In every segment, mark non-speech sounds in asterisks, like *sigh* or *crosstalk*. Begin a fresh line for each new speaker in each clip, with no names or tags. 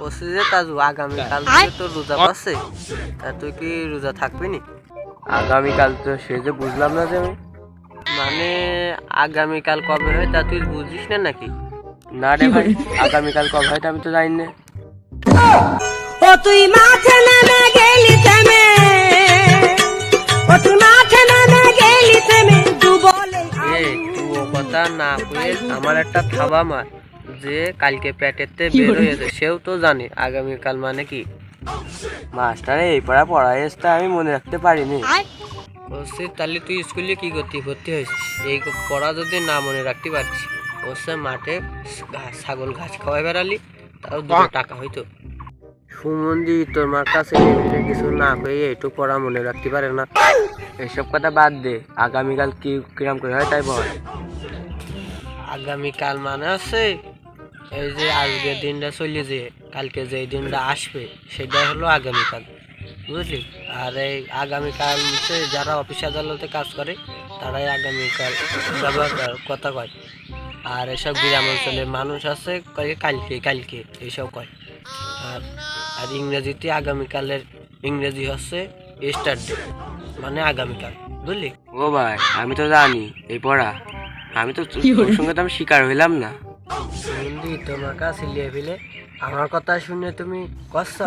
বলছি যে তাজু আগামীকাল তো রোজা পাচ্ছে? তা তুই কি রোজা থাকবি নি?
আগামীকাল তো সে যে বুঝলাম না যে আমি।
মানে আগামীকাল কবে হয় তা তুই বুঝিস না নাকি?
না রে ভাই আগামীকাল কবে হয় তা আমি তো জানি না।
ও তুই মাঠে নেমে গেলি থেমে। ও তুই মাঠে নেমে গেলি থেমে। তু বলে
এ তুই ও কথা না কয়ে আমার একটা থাবা মার। যে কালকে পেটেতে বের হয়েছে সেও তো জানে আগামীকাল মানে কি।
মাস্টার এই পড়া পড়াই এসতে আমি মনে রাখতে পারিনি।
বলছি তাহলে তুই স্কুলে কি করতি ভর্তি হয়েছিস? এই পড়া যদি না মনে রাখতে পারছিস বলছে মাঠে ঘাস ছাগল ঘাস খাওয়াই বেড়ালি তাও দুটো টাকা হইতো। সুমন্দি তোর মার কাছে কিছু না হয়ে এইটু পড়া মনে রাখতে পারে না।
এসব কথা বাদ দে আগামীকাল কি কিরাম করে হয় তাই বল।
আগামীকাল মানে আছে এই যে আজকের দিনটা চলে যে কালকে যে দিনটা আসবে সেটা হলো আগামীকাল বুঝলি? আর এই আগামীকাল যারা অফিস আদালতে কাজ করে তারাই আগামীকাল ব্যবহার কথা কয়। আর এসব গ্রাম অঞ্চলের মানুষ আছে কয় কালকে কালকে এইসব কয়। আর আর ইংরেজিতে আগামীকালের ইংরেজি হচ্ছে স্টার ডে মানে আগামীকাল বুঝলি?
ও ভাই আমি তো জানি এই পড়া। আমি তো তোর সঙ্গে তো আমি শিকার হইলাম না।
তোমার কাছে লিয়ে ফেলে। আমার কথা শুনে তুমি কষ্ট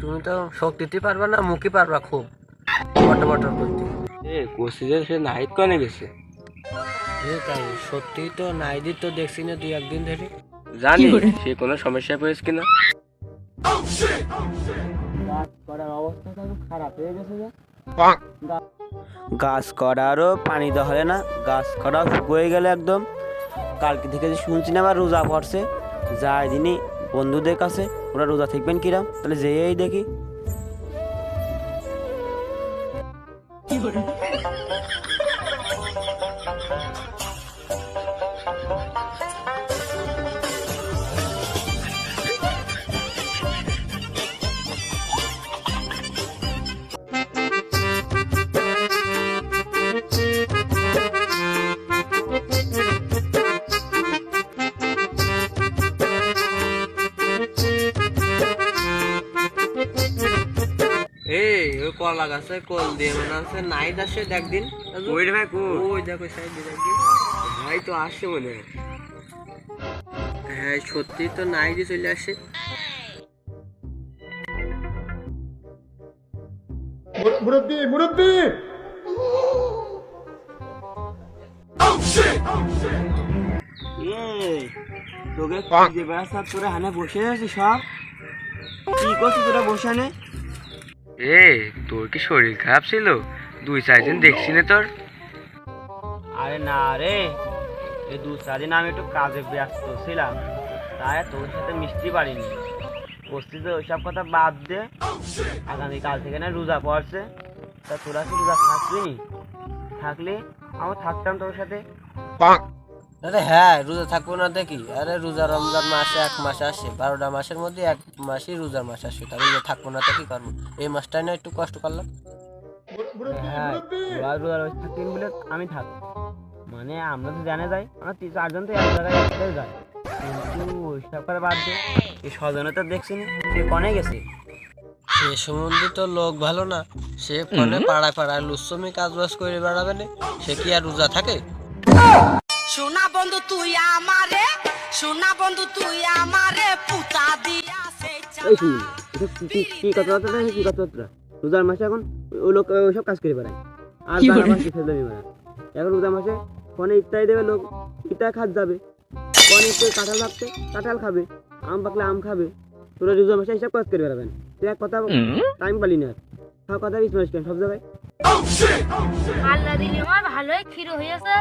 তুমি তো শক্তিতে পারবা না মুখে পারবা খুব। বটর বটর করতে
এ কোসি যে সে নাইট কনে গেছে।
এ তাই সত্যি তো নাইদি তো দেখছি না দুই একদিন ধরে।
জানি সে কোনো সমস্যায় পড়েছে কিনা?
গাছ করারও পানি দেওয়া হয় না গাছ করা শুকিয়ে গেলে একদম কালকে থেকে যে শুনছি না, আবার রোজা পড়ছে। যাই দিনই বন্ধুদের কাছে, ওরা রোজা থাকবেন কিরাম তাহলে যেয়েই দেখি।
কি ওই কলা গাছে কল দিয়ে মনে আছে নাইট আসে একদিন।
ওই ভাই কো
ওই দেখো সাইড একদিন।
ভাই তো আসছে মনে হয়।
হ্যাঁ সত্যি তো নাইডি চলে আসে।
মুরব্বী মুরব্বী!
তোকে তোরা হানে বসে আছিস সব? কি করছিস তোরা বসে আনে?
এ তোর কি শরীর খারাপ ছিল? দুই চার দিন দেখছি না তোর।
আরে না রে এই দু চার দিন আমি একটু কাজে ব্যস্ত ছিলাম তাই তোর সাথে মিশতে পারিনি। বসছি যে ওইসব কথা বাদ দে আগামীকাল থেকে না রোজা পড়ছে তা তোরা কি রোজা থাকবি নি? থাকলে আমি থাকতাম তোর সাথে।
আরে হ্যাঁ রোজা থাকব না দেখি। আরে রোজা রমজান মাসে এক মাস আসে বারোটা মাসের মধ্যে এক মাসই রোজার মাস আসে। তা রোজা থাকব না তো কি করব? এই মাসটাই না একটু কষ্ট করলাম।
হ্যাঁ রোজা রোজ বলে আমি থাক। মানে আমরা তো জানে যাই আমরা তিন চারজন তো এক জায়গায় একসাথে যাই। কিন্তু ওইসব করে বাদ দে এই স্বজনে তো দেখছি না সে কনে গেছে?
সে সম্বন্ধে তো লোক ভালো না। সে ফোনে পাড়ায় পাড়ায় লুচ্ছমি কাজ বাজ করে বেড়াবে না। সে কি আর রোজা থাকে?
সোনা বন্ধু তুই আমারে সোনা বন্ধু তুই আমারে পুতা দিয়া সেই
এসব কি- কি কি কথাবার্তা না কি কথাবার্তা? রোজার মাসে এখন ওই লোক ওইসব কাজ করে বেড়ায়। আর মাস এখন রোজার মাসে ফোনে ইত্যাদি দেবে লোক ইত্যাদি খাত যাবে। ফোনে একটু কাঁঠাল ভাবছে কাঁঠাল খাবে আম পাকলে আম খাবে। তোরা রোজার মাসে এইসব কাজ করে বেড়াবেন। তুই এক কথা টাইম পালি না। সব কথা বিস্মাস কেন সব জায়গায়।
আল্লাহ দিলে আমার ভালোই ক্ষীর হয়েছে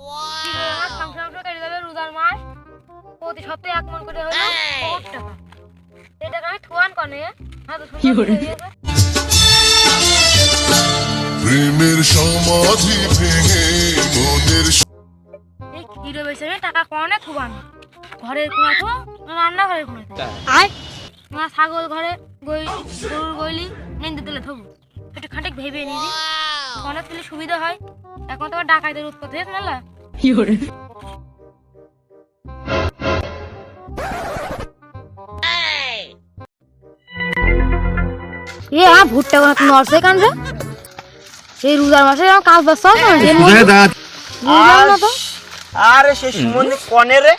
হয়ে সংসার সংসার কেটে যাবে রোজার মাস। প্রতি সপ্তাহে এক মন করে হলো বহুত টাকা। এই আমি থুয়ান কনে। হ্যাঁ তো
প্রেমের সমাধি ভেঙে মনের
এই বেশি টাকা কনে থুবান ঘরের কোনা তো রান্না ঘরের কোনা আয়। আমার ছাগল ঘরে গই গরুর গইলি নিন্দে দিলে থবু একটু খাটেক ভেবে নিবি। অনেক দিলে সুবিধা হয়। এখন তোমার ডাকাইদের উৎপাদ হয়েছে মাল্লা এ আ ভুট্টা তুমি অর্থে কান রে? সেই রোজার মাসে আমার কাজ বাস চলছে না এর মধ্যে না তো
আরে সে সুমন্দি কনে রে?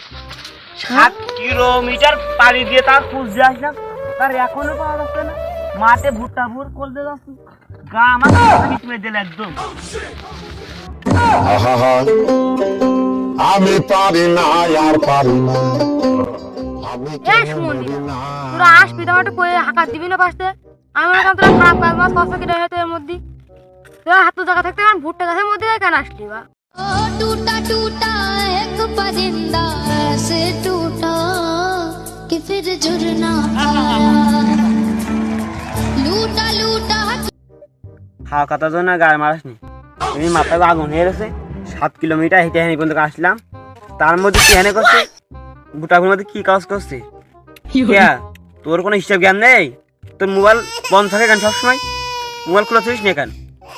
সাত কিলোমিটার পাড়ি দিয়ে তার খুঁজতে আসলাম। তার এখনও পাওয়া যাচ্ছে না। মাঠে ভুট্টা ভুর করতে যাচ্ছি। গা আমার বিছমে দিল একদম।
আমি পারি না আর পারি না আমি
এ সুমন্দি তোরা আসবি তোমার একটু কয়ে হাঁকার দিবি না পাশে আমি মনে করলাম তোরা খারাপ কাজ মাছ কষ্ট কেটে হয়তো এর মধ্যে তোরা হাত জায়গা থাকতে আমার ভুট্টা গাছের মধ্যে কেন আসলি বা
ओ टूटा टूटा एक परिंदा ऐसे टूटा कि फिर जुड़ ना पाया लूटा लूटा
খাওয়া কথা তো না গায়ে মারাসনি এমনি মাথায় আগুন হয়ে গেছে সাত কিলোমিটার হেঁটে হেঁটে পর্যন্ত আসলাম। তার মধ্যে কি হেনে করছে? ভুটাগুলোর মধ্যে কি কাজ করছে? তোর কোনো হিসাব জ্ঞান নেই? তোর মোবাইল বন্ধ থাকে কেন সবসময়? মোবাইল খোলা থাকিস না কেন?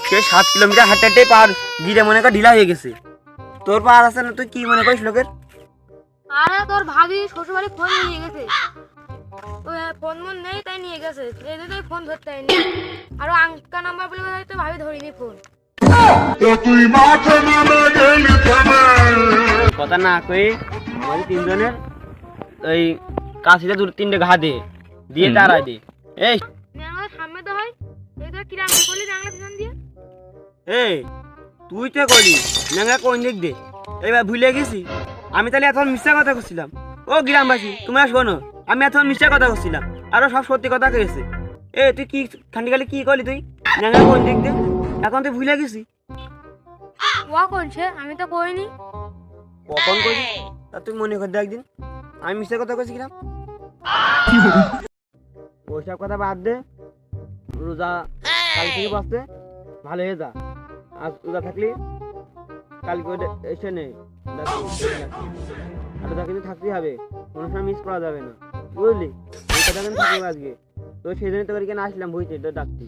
সে সাত কিলোমিটার হাঁটতে হাঁটতে পার গিরে মনে কর ঢিলা হয়ে গেছে। তোর পার আছে না তুই কি মনে করিস লোকের?
আরে তোর ভাবি শ্বশুর বাড়ি ফোন নিয়ে গেছে। ফোন মন নেই তাই নিয়ে গেছে। এই ফোন ধরতে হয়নি আর আঙ্কা নাম্বার বলে তো ভাবি ধরিনি ফোন
তুই মাঠে নেমে গেলি
কথা না কই আমাদের তিনজনের ওই কাশিতে দু তিনটে ঘা দে দিয়ে তারাই দে। এই।
সামনে তো হয়। এই তোর কিরাম করলি ন্যাংলা পিছন দিয়ে?
এই তুই তো কোন দিক দে? এবার ভুলে গেছি। আমি তাহলে এখন মিথ্যা কথা করছিলাম ও গ্রামবাসী তোমরা শোনো আমি এখন মিথ্যা কথা করছিলাম আরও সব সত্যি কথা কয়েছে এ তুই কি খান্ডিকালে কি করলি তুই? ন্যাংরা কোন দিক দে? এখন তুই ভুলে গেছি।
ওয়া করছে আমি তো করিনি
কখন করি তা তুই মনে কর দে একদিন আমি মিথ্যা কথা কইছিলাম *laughs* ওইসব কথা বাদ দে। রোজা কাল থেকে বসতে ভালো হয়ে যা। আজ রোজা থাকলি কালকে এসে নেই আর রোজা কিন্তু থাকতেই হবে। কোনো সময় মিস করা যাবে না। বুঝলি? এই কথা কিন্তু থাকবে আজকে। তো সেই জন্য তোকে কেন আসলাম বুঝলি? তো ডাকতি।